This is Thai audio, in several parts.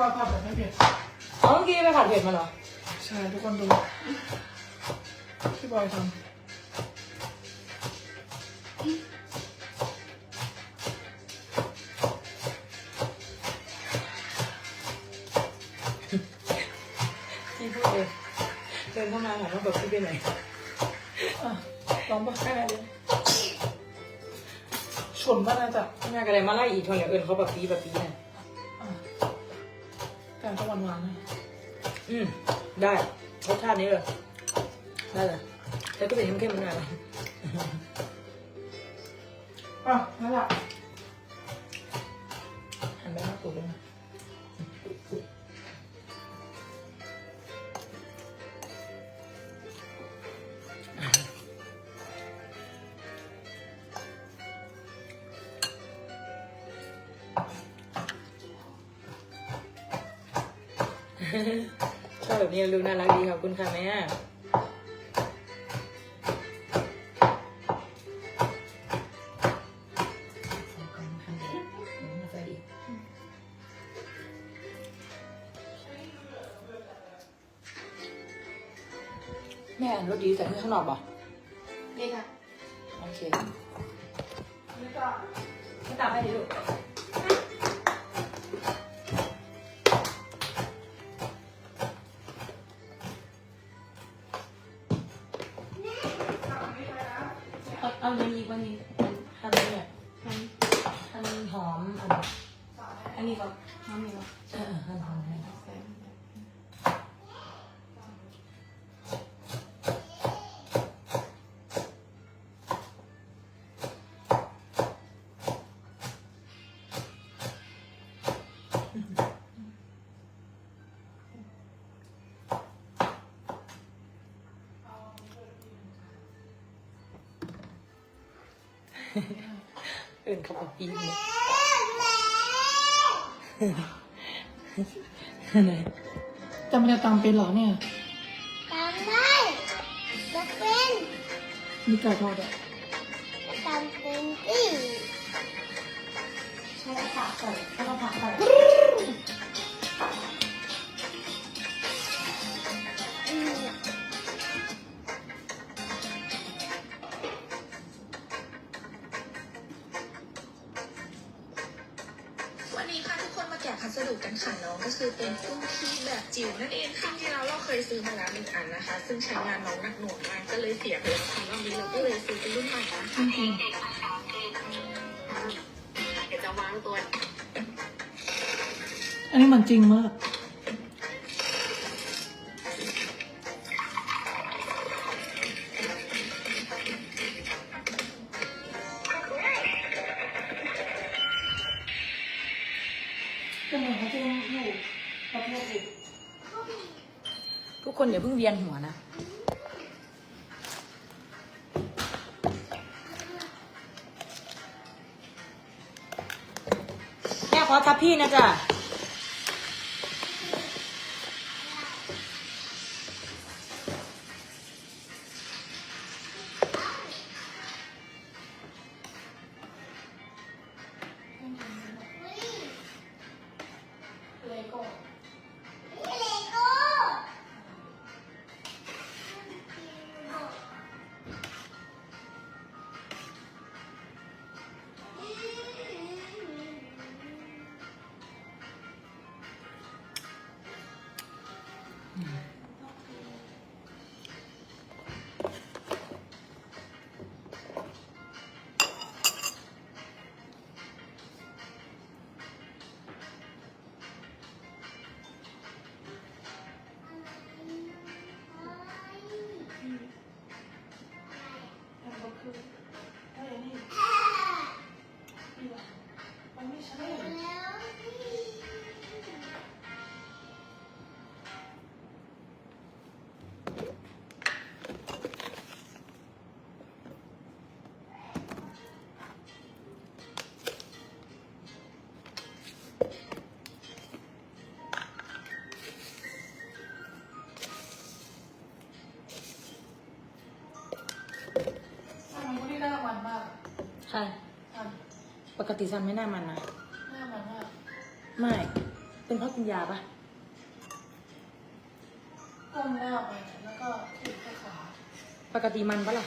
บอยผัดแบบไม่เผ็ดอ๋อเมื่อกี้ไปผัดเผ็ดมาเหรอ ใช่ทุกคนดูพี่บอยทพี่พูดเองเดินเข้ามาถามว่าแบบพี่ไปไหนำอะลองปะแค่ไหนเลยชนบ้าน่าจะงานอะไรมาไล่อีกทอนอย่างอื่นเขาแบบปีแบบปีเนี่ยอะ แต่จะหวานหวานอืมได้รสชาตินี้เลยได้เลยแล้วก็เป็นเข้มๆเหมือนกันอะนั่นแหละหันไปข้างตูดด้วย ชอบแบบนี้ลูกน่ารักดีขอบคุณค่ะแม่แม่อ่านรถดีแต่ที่ข้างนอกป่ะ อันนี้ก็น้ำนี่ก็เออเออเอออื่นเขาบอกปีเนี่ย ไหนจำไม่ได้ตามเป็นเหรอเนี่ยจำได้จะเป็นมีไก่ทอดอะจำเป็นที่ใช่ผักใส่แล้วก็ผักใส่ ค่ะน้องก็คือเป็นตุ้งที่แบบจิ๋วนั่นเองครั้งที่แล้วเราเคยซื้อมาแล้วหนึ่งอันนะคะ ซึ่งใช้งานน้องหนักหน่วงมากก็เลยเสียไปแล้วค่ะรอบนี้เราก็เลยซื้อเป็นรุ่นใหม่นะจริงเดี๋ยวจะวางตัวๆอันนี้มันจริงมากก็ ทับพี่นะจ๊ะ กติซันไม่น่ามันนะ หน้ามันมากไม่ เป็นเพราะกินยาปะก้มหน้าไปแล้วก็ถีบไปขาปกติมันปะล่ะ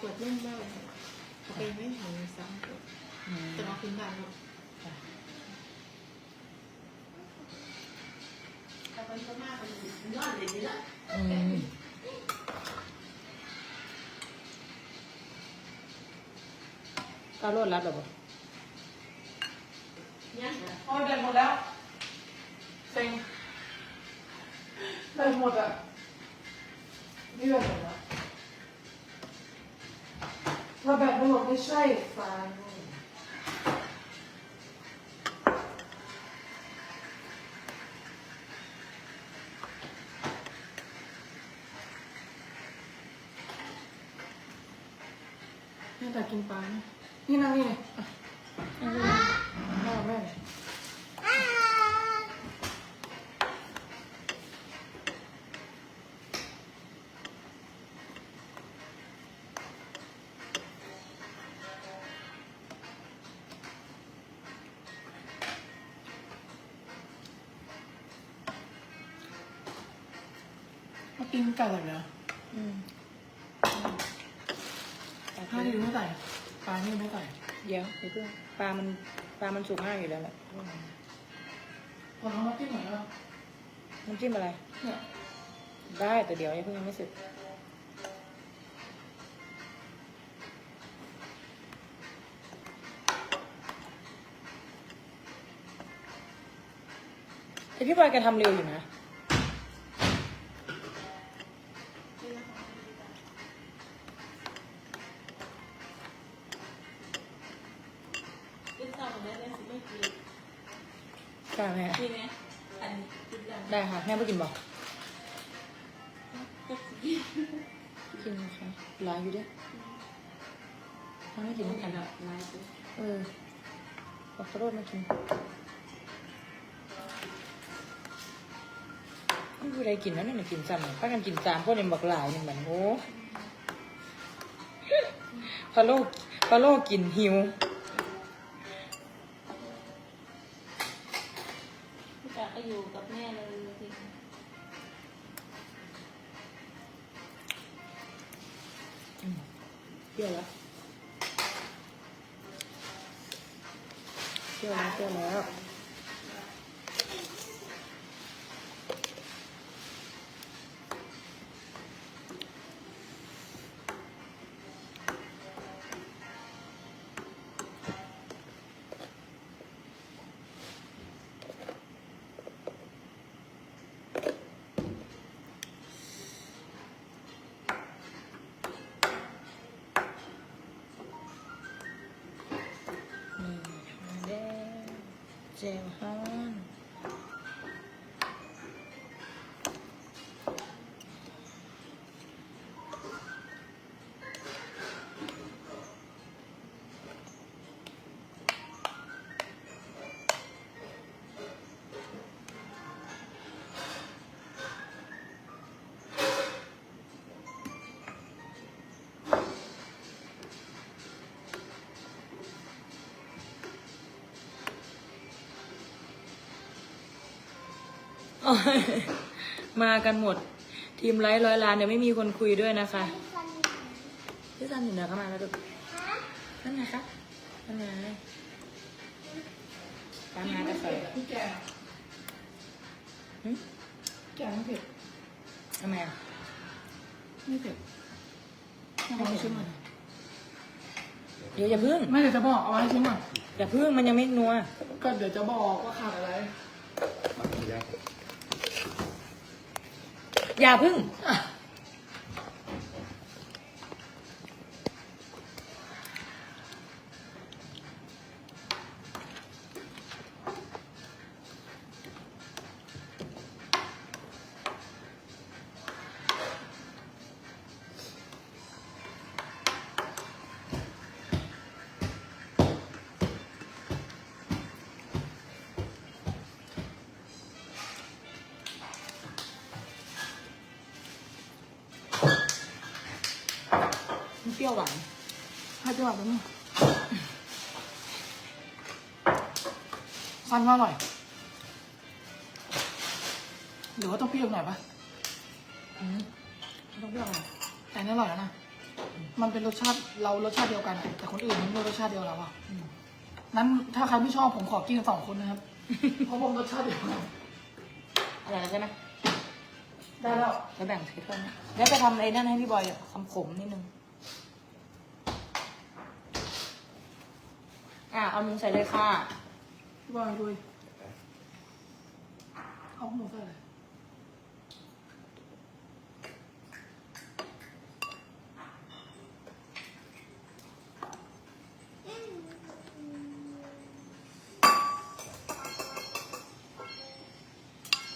ไม่สิไปเอาขวดนุ่มบ้าเอาไปไม่ถึงสามขวดอืมจะเอาขึ้นบ้านเนาะแต่มันก็มากกว่านี้ยอดเลยนี่ละอืมตาโรดรับหรอปะเนี่ยโอ้ยเดินหมดแล้วเซ็งเดินหมดอะเดินหมดแล้ว เราแบบไม่หมดไม่ใช่ฟ้า กินไก่แบบเนี้ยอืมห้าทีไม่ใส่ปลานี่ไม่ใส่เดี๋ยวเดี๋ยวเพิ่งปลามันปลามันสุกมากอยู่แล้วแหละขอทำมาจิ้มหน่อยนะน้ำจิ้มอะไร เนี่ยได้แต่เดี๋ยวยังเพิ่งยังไม่เสร็จแต่พี่บอยแกทำเร็วอยู่นะ ไลฟ์เออบอขอโทษมากินไม่มีอะไรกินนั่นน่ะกินซ้ำป้ากันกินสามพวกเนี่ยบักหลายหนึ่งแบบโอ้พะโลกพะโลกกินหิว เจ มากันหมด ทีมไลฟ์ร้อยล้านเดี๋ยวไม่มีคนคุยด้วยนะคะฟันพี่ซันอยู่เหนือเข้ามาแล้วดูฮะนั่นไงคะนั่นไงตามหากาแฟพี่แกงหึแกงไม่เผ็ดทำไมอะไม่เผ็ดให้ลองชิมหน่อยเดี๋ยวอย่าพึ่งไม่เดี๋ยวจะบอกเอาไว้ให้ชิมหน่อยอย่าพึ่งมันยังไม่นัวก็เดี๋ยวจะบอกว่าขาดอะไร อย่าพึ่ง ยวหวานให้จังหวะแบบนี้สั้นก็อร่อยหรือว่าต้องเปรี้ยวหน่อยปะอืมไม่ต้องเปรี้ยวหวานแต่อันนี่อร่อยแล้วนะ มันเป็นรสชาติเรารสชาติเดียวกัน แต่คนอื่นมันไม่รสชาติเดียวเราอะอืมนั้นถ้าใครไม่ชอบผมขอกินกันสองคนนะครับ เพราะผมรสชาติเดียวกันอร่อยแล้วใช่ไหมได้แล้วแล้วแบ่งเทเพิ่มนะแล้วไปทำไอ้นั่นให้พี่บอยอะทำขมนิดนึง อะเอาหมูใส่เลยค่ะพี่บอยด้วยเอาหมูใส่เลย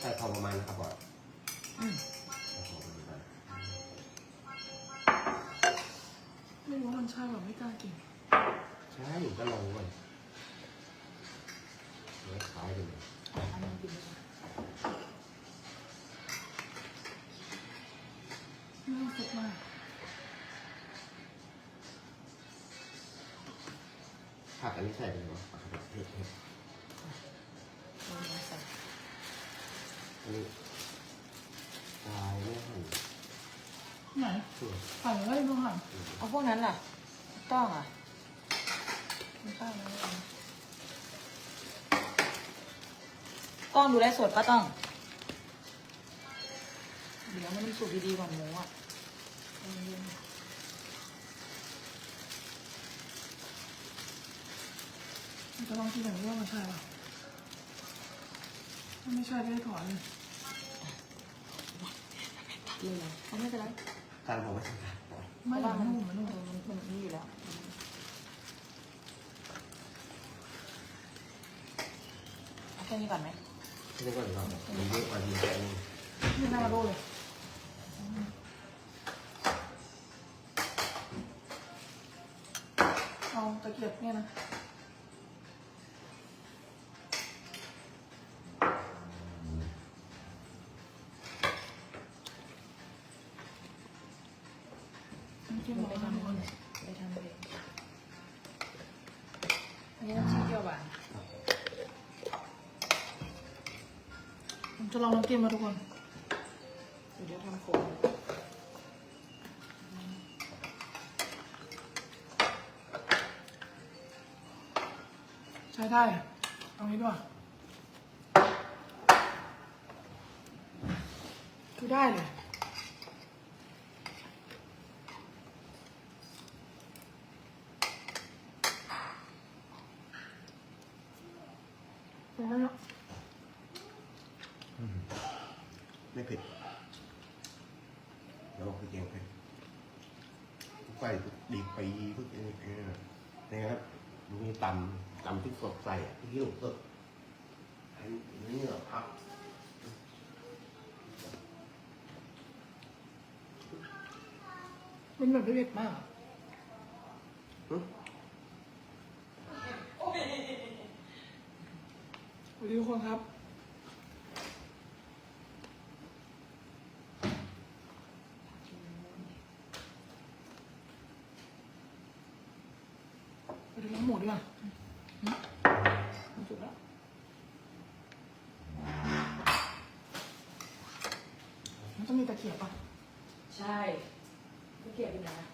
ใส่พอประมาณนะครับบอสอืมไม่รู้ว่ามันใช่แบบไม่กล้ากิน ใช่ก็ลองก่อนเนื้อขายกันเลยเอามันกินเลยไม่ต้องสุกมากผักอันนี้ใส่ไปเลยวะผักแบบเผ็ดเผ็ดเอาหมูใส่อันนี้ตายไม่หั่นไหนส่วน ใส่เลยต้องหั่นเอาพวกนั้นล่ะ ต้องอะ ไม่ต้องนะต้องดูแลสดป้าต้อง เดี๋ยวมันสุกดีๆก่อนหมูอะมันจะลองกินแบบนี้ว่ามันใช่ป่ะถ้าไม่ใช่ก็ให้ถอนเลยเลยเหรอเขาไม่เป็นไร การผมไม่ทำการไม่เพราะมัว่านมันนุ่มมันนุ่มเออมันมันนี่อยู่แล้วเอาแค่นี้ก่อนไหมนี่ก่อนดีกว่ามันเยอะกว่าดีแค่นี้ไม่น่ารู้เลยเอาตะเกียบเนี่ยนะ ผมจะลองน้ำจิ้มมาทุกคนเดี๋ยวทำโขมใช้ได้เอางี้ด้วย คือได้เลยแล้ว ไม่เผ็ดแล้วบอกคือแกงเผ็ด ไฟดีปีทุกอย่างนี่นะครับมีตำตำพริกสดใส่พริกขี้หนูสดอันนี้เหรอครับมันแบบไม่เผ็ดมากอืมสวัสดีทุกคนครับ ไปดูน้ำหมูดีกว่า มันสุกแล้ว มีตะเขียบป่ะ ใช่ตะเขียบอยู่ไหนะ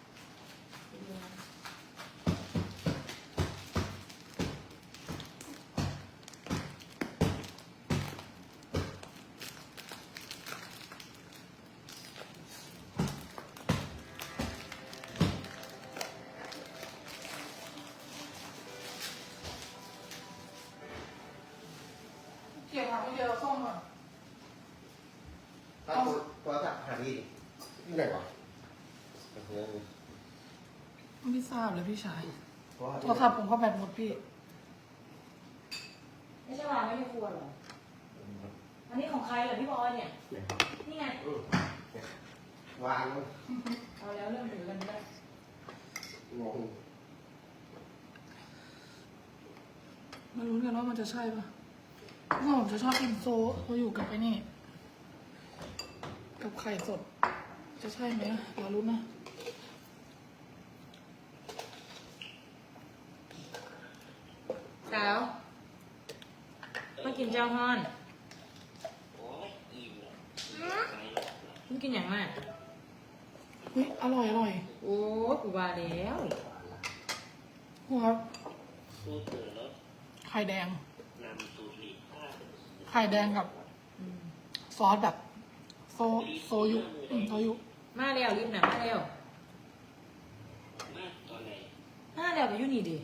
ถ้าตัวตัวสักหาดีที่ไหนวะโอเคไม่ทราบเลยพี่ชายเพราะว่าโทรศัพท์ผมก็แบตหมดพี่ ไม่ใช่วางไว้ในครัวเหรอ อันนี้ของใครเหรอพี่บอยเนี่ยเนี่ยนี่ไง อืมเนี่ยวางเอาแล้วเริ่มถือกันได้งงไม่รู้เหมือนกันว่ามันจะใช่ป่ะเมื่อผมจะชอบกินโซโซอยู่กับไอ้นี่ กับไข่สด จะใช่ไหมเรารู้นะสาวมากินเจ้าฮอนมันกินอย่างไรอุ๊ยอร่อยอร่อยโอ้กูว่าแล้วหัวไข่แดง ไข่แดงกับ ซอสแบบ โซโซยุอืมโซยุมาแล้วรีบหน่ะมาแล้วมาแล้วไปอยู่นี่ดิ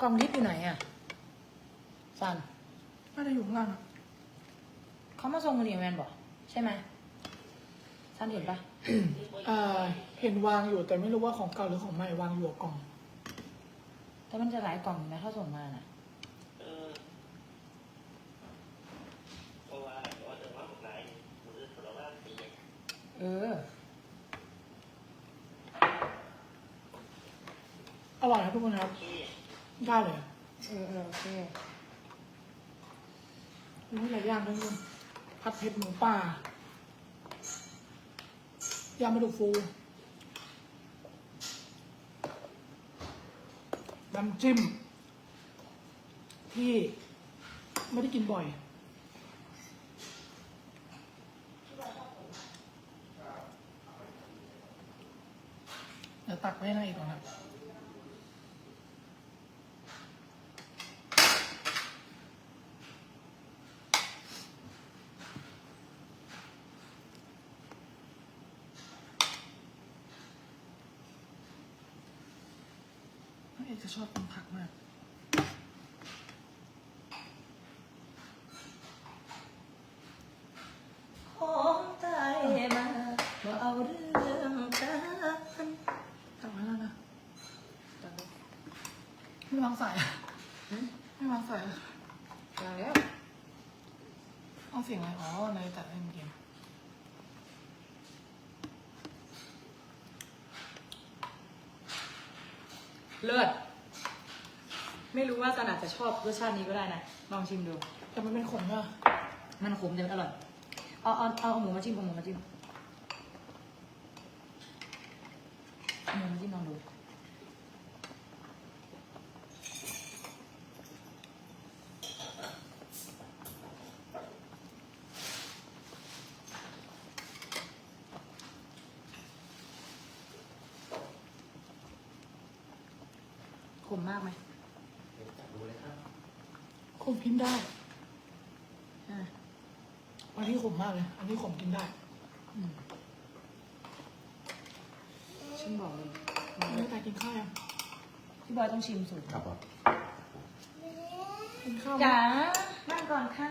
กล่องลิฟต์อยู่ไหนอะสันน่าจะอยู่ข้างล่างอะเขามาส่งกันนี่แมนบอกใช่ไหมสันเห็นปะเอ่อเห็นวางอยู่แต่ไม่รู้ว่าของเก่าหรือของใหม่วางอยู่กับกล่อง แต่มันจะหลายกล่องอยู่นะถ้าส่งมาน่ะ เออ อร่อยครับทุกคนครับ ได้เลย เออเออโอเคมีหลายอย่างเลยคุณผัดเผ็ดหมูป่ายำปลาดุกฟูน้ำจิ้ม ที่ไม่ได้กินบ่อย เดี๋ยว ตักไว้ให้นายอีกก่อนครับน้องเอกจะชอบกินผักมาก ของตายมาว่าเอาเรื่องกัน ตักไว้แล้วนะ ไม่วางสายอะไม่วางสายอะมาแล้วเอาเสียงอะไรอ๋อในตัดเล่นเกมเลิศไม่รู้ว่าสันอาจจะชอบรสชาตินี้ก็ได้นะ ลองชิมดู แต่มันเป็นขมอะมันขมแต่มันอร่อย เอาเอาเอาหมูมาจิ้มเอาหมูมาจิ้มเอาหมูมาจิ้มลองดู ขมมากไหม ขมกิ นได้อะอันนี้ขมมากเลย อันนี้ขมกินได้อืมฉันบอกเลยอันนี้แต่กินข้าวยังพี่บอยต้องชิมสูตรครับผมกินข้าวไหมจ๋านั่งก่อนค่ะ